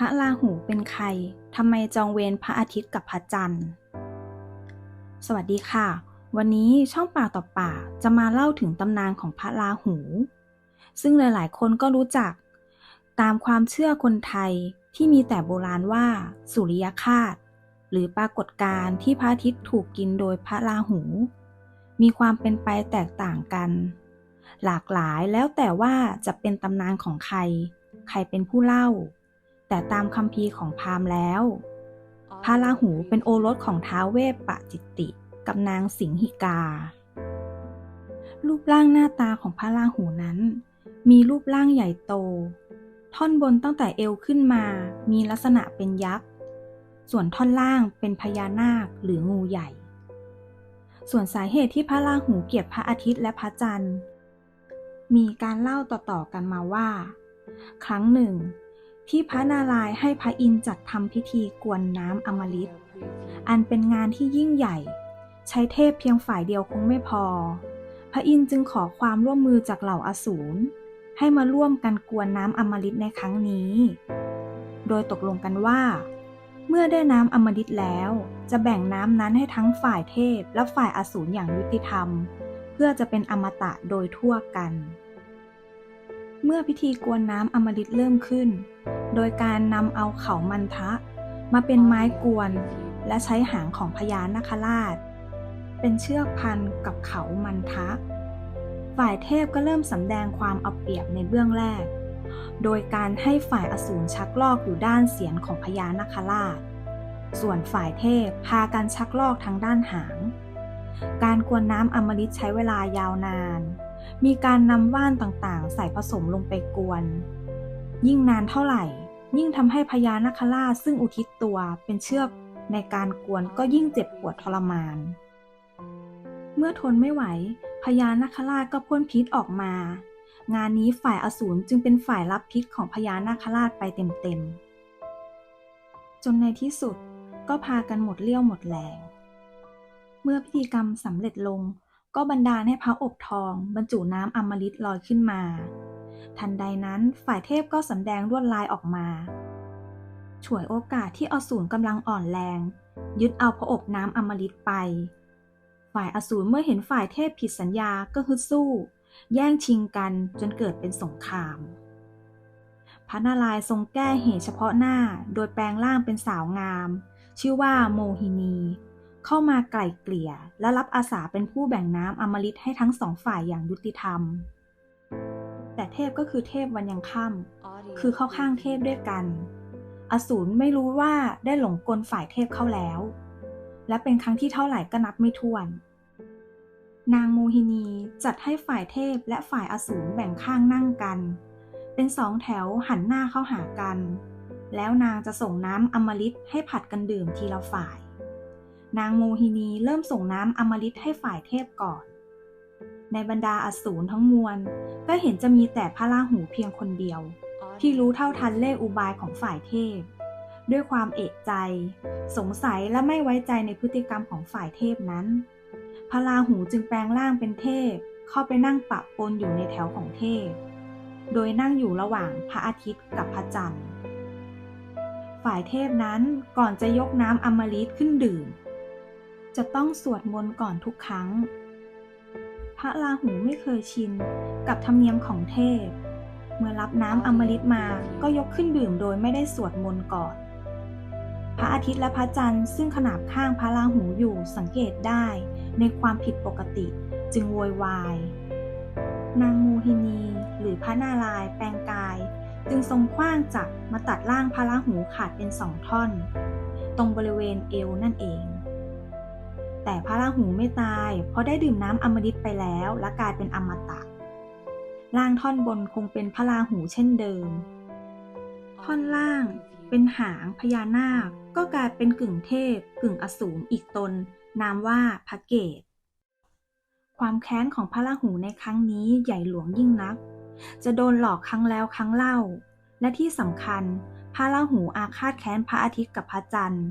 ระราหูเป็นใคร ทำไมจองเวรพระอาทิตย์กับพระจันทร์ สวัสดีค่ะ วันนี้ช่องปากต่อปากจะมาเล่าถึงตำนานของพระราหู ซึ่งหลาย ๆ คนก็รู้จัก ตามความเชื่อคนไทยที่มีแต่โบราณว่า สุริยคาสหรือปรากฏการณ์ที่พระอาทิตย์ถูกกินโดยพระราหู มีความเป็นไปแตกต่างกัน หลากหลายแล้วแต่ว่าจะเป็นตำนานของใคร ใครเป็นผู้เล่า แต่ตามคัมภีร์ของพราหมณ์แล้วพระราหูเป็นโอรสของท้าวเวปปะจิตติ กับนางสิงหิกา รูปร่างหน้าตาของพระราหูนั้น มีรูปร่างใหญ่โต ท่อนบนตั้งแต่เอวขึ้นมา มีลักษณะเป็นยักษ์ ส่วนท่อนล่างเป็นพญานาคหรืองูใหญ่ ส่วนสาเหตุที่พระราหูเกลียดพระอาทิตย์และพระจันทร์ มีการเล่าต่อๆกันมาว่า ครั้งหนึ่ง ที่พระนารายณ์ให้พระอินทร์จัดทำพิธีกวนน้ำอมฤตอันเป็นงานที่ยิ่งใหญ่ ใช้เทพเพียงฝ่ายเดียวคงไม่พอ พระอินทร์จึงขอความร่วมมือจากเหล่าอสูรให้มาร่วมกันกวนน้ำอมฤตในครั้งนี้ โดยตกลงกันว่า เมื่อได้น้ำอมฤตแล้ว จะแบ่งน้ำนั้นให้ทั้งฝ่ายเทพและฝ่ายอสูรอย่างยุติธรรม เพื่อจะเป็นอมตะโดยทั่วกัน เมื่อพิธีกวนน้ำอมฤตเริ่มขึ้น โดยการนำเอาเขามันทะ มาเป็นไม้กวน และใช้หางของพญานาคราช เป็นเชือกพันกับเขามันทะ ฝ่ายเทพก็เริ่มสำแดงความเอาเปรียบในเบื้องแรก โดยการให้ฝ่ายอสูรชักลอกอยู่ด้านเสียนของพญานาคราช ส่วนฝ่ายเทพพากันชักลอกทางด้านหาง การกวนน้ำอมฤตใช้เวลายาวนาน มีการนำว่านต่างๆ ใส่ผสมลงไปกวน ยิ่งนานเท่าไหร่ ยิ่งทำให้พญานาคราชซึ่งอุทิศตัวเป็นเชือกในการกวนก็ยิ่งเจ็บปวดทรมาน เมื่อทนไม่ไหวพญานาคราชก็พ่นพิษออกมา งานนี้ฝ่ายอสูรจึงเป็นฝ่ายรับพิษของพญานาคราชไปเต็มๆ จนในที่สุดก็พากันหมดเลี้ยวหมดแรง เมื่อพิธีกรรมสำเร็จลง ก็บันดาลให้พระอบทอง บรรจุน้ำอมฤตลอยขึ้นมา ทันใดนั้นฝ่ายเทพก็สำแดงลวดลายออกมาฉวยโอกาสที่อสูรกำลังอ่อนแรง ยึดเอาพระอบน้ำอมฤตไป ฝ่ายอสูรเมื่อเห็นฝ่ายเทพผิดสัญญาก็ฮึดสู้ แย่งชิงกันจนเกิดเป็นสงคราม พระนารายณ์ทรงแก้เหตุเฉพาะหน้า โดยแปลงร่างเป็นสาวงาม ชื่อว่าโมหินี เข้ามาไกล่เกลี่ย และรับอาสาเป็นผู้แบ่งน้ำอมฤตให้ทั้งสองฝ่ายอย่างยุติธรรม แต่เทพก็คือเทพวันยังค่ำคือเข้าข้างเทพด้วยกัน อสูรไม่รู้ว่าได้หลงกลฝ่ายเทพเข้าแล้ว และเป็นครั้งที่เท่าไหร่ก็นับไม่ถ้วน นางโมหินีจัดให้ฝ่ายเทพและฝ่ายอสูรแบ่งข้างนั่งกัน เป็นสองแถวหันหน้าเข้าหากัน แล้วนางจะส่งน้ำอมฤตให้ผัดกันดื่มทีละฝ่าย นางโมหินีเริ่มส่งน้ำอมฤตให้ฝ่ายเทพก่อน ในบรรดาอสูรทั้งมวล ก็เห็นจะมีแต่พระราหูเพียงคนเดียว ที่รู้เท่าทันเล่ห์อุบายของฝ่ายเทพ ด้วยความเอกใจ สงสัยและไม่ไว้ใจในพฤติกรรมของฝ่ายเทพนั้น พระราหูจึงแปลงร่างเป็นเทพ เข้าไปนั่งปะปนอยู่ในแถวของเทพ โดยนั่งอยู่ระหว่างพระอาทิตย์กับพระจันทร์ ฝ่ายเทพนั้นก่อนจะยกน้ำอมฤตขึ้นดื่ม จะต้องสวดมนต์ก่อนทุกครั้ง พระราหูไม่เคยชินกับธรรมเนียมของเทพ เมื่อรับน้ำอมฤตมาก็ยกขึ้นดื่มโดยไม่ได้สวดมนต์ก่อน พระอาทิตย์และพระจันทร์ซึ่งขนาบข้างพระราหูอยู่สังเกตได้ในความผิดปกติจึงโวยวาย นางมูหินีหรือพระนารายแปลงกาย จึงทรงขว้างจักรมาตัดร่างพระราหูขาดเป็นสองท่อน ตรงบริเวณเอวนั่นเอง แต่พระราหูไม่ตาย เพราะได้ดื่มน้ำอมฤตไปแล้วและกลายเป็นอมตะ ล่างท่อนบนคงเป็นพระราหูเช่นเดิม ท่อนล่างเป็นหางพญานาค ก็กลายเป็นกึ่งเทพ กึ่งอสูรอีกตน นามว่าพระเกตความแค้นของพระราหูในครั้งนี้ใหญ่หลวงยิ่งนัก จะโดนหลอกครั้งแล้วครั้งเล่า และที่สำคัญ พระราหูอาฆาตแค้นพระอาทิตย์กับพระจันทร์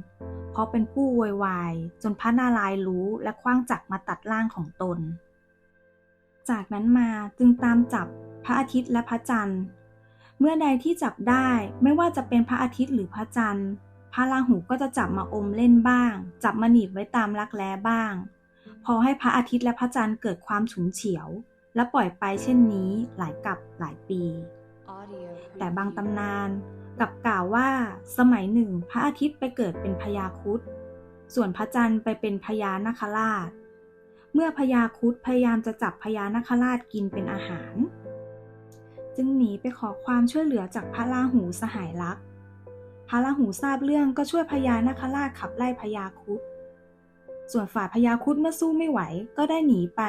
เพราะเป็นผู้โวยวาย จนพระนารายณ์รู้และคว้างจักรมาตัดร่างของตน จากนั้นมาจึงตามจับพระอาทิตย์และพระจันทร์ เมื่อใดที่จับได้ไม่ว่าจะเป็นพระอาทิตย์หรือพระจันทร์ พระราหูก็จะจับมาอมเล่นบ้าง จับมาหนีบไว้ตามรักแร้บ้าง พอให้พระอาทิตย์และพระจันทร์เกิดความฉุนเฉียว และปล่อยไปเช่นนี้หลายกับหลายปี แต่บางตำนาน กับกล่าวว่าสมัยหนึ่งพระอาทิตย์ไปเกิดเป็นพญาคุดส่วนพระจันทร์ไปเป็นพญานาคราช เมื่อพญาคุดพยายามจะจับพญานาคราชกินเป็นอาหาร จึงหนีไปขอความช่วยเหลือจากพระราหูสหายรัก พระราหูทราบเรื่องก็ช่วยพญานาคราชขับไล่พญาคุดส่วนฝ่ายพญาคุดเมื่อสู้ไม่ไหวก็ได้หนีไป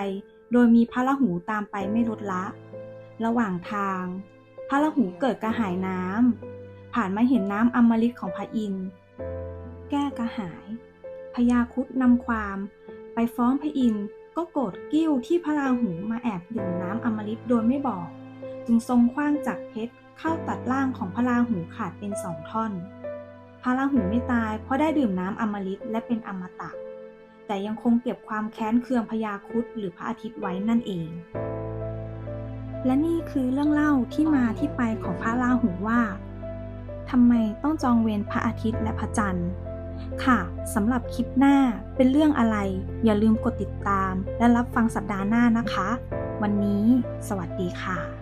โดยมีพระราหูตามไปไม่ลดละ ระหว่างทาง พระราหูเกิดกระหายน้ำ ผ่านมาเห็นน้ำอมฤตของพระอินทร์ แก้กระหายพญาคุดนำความ ไปฟ้องพระอินทร์ก็โกรธกิ้วที่พระราหูมาแอบดื่มน้ำอมฤตโดยไม่บอก จึงทรงคว้างจักเพชรเข้าตัดร่างของพระราหูขาดเป็นสองท่อน พระราหูไม่ตายเพราะได้ดื่มน้ำอมฤตและเป็นอมตะ แต่ยังคงเก็บความแค้นเคืองพญาคุดหรือพระอาทิตย์ไว้นั่นเอง และนี่คือเรื่องเล่าที่มาที่ไปของพระราหูว่า ทำไมต้องจองเวรพระอาทิตย์และพระจันทร์ ค่ะสำหรับคลิปหน้าเป็นเรื่องอะไร อย่าลืมกดติดตาม และรับฟังสัปดาห์หน้านะคะ วันนี้ สวัสดีค่ะ